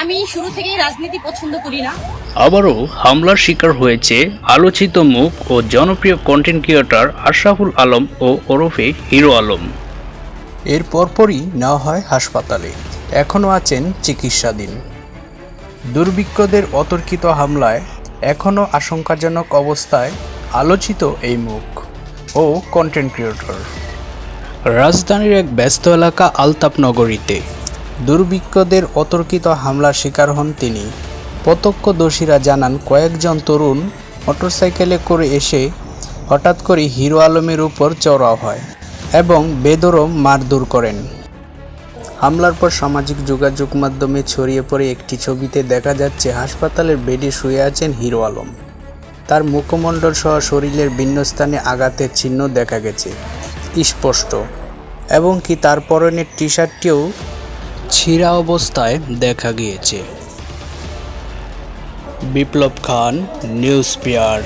আমি শুরু থেকেই রাজনীতি পছন্দ করি না। আবারও হামলার শিকার হয়েছে আলোচিত মুখ ও জনপ্রিয় কন্টেন্ট ক্রিয়েটর আশরাফুল আলম ও ওরফে হিরো আলম। এর পরপরই নেওয়া হয় হাসপাতালে। এখনও আছেন চিকিৎসাধীন। দুর্বৃক্ষদের অতর্কিত হামলায় এখনও আশঙ্কাজনক অবস্থায় আলোচিত এই মুখ ও কন্টেন্ট ক্রিয়েটর রাজধানীর এক ব্যস্ত এলাকা আলতাপ নগরীতে দুর্বৃক্ষদের অতর্কিত হামলার শিকার হন তিনি। প্রত্যক্ষদর্শীরা জানান, কয়েকজন তরুণ মোটরসাইকেলে করে এসে হঠাৎ করে হিরো আলমের উপর চড়াও হয় এবং বেদরম মারধর করেন। হামলার পর সামাজিক যোগাযোগ মাধ্যমে ছড়িয়ে পড়ে একটি ছবিতে দেখা যাচ্ছে, হাসপাতালের বেডে শুয়ে আছেন হিরো আলম। তার মুখমণ্ডল সহ শরীরের ভিন্ন স্থানে আঘাতের চিহ্ন দেখা গেছে, স্পষ্ট। এবং কি তার পরনের টি শার্টটিও ছিঁড়া অবস্থায় দেখা গিয়েছে। বিপ্লব খান নিউজ পিয়ার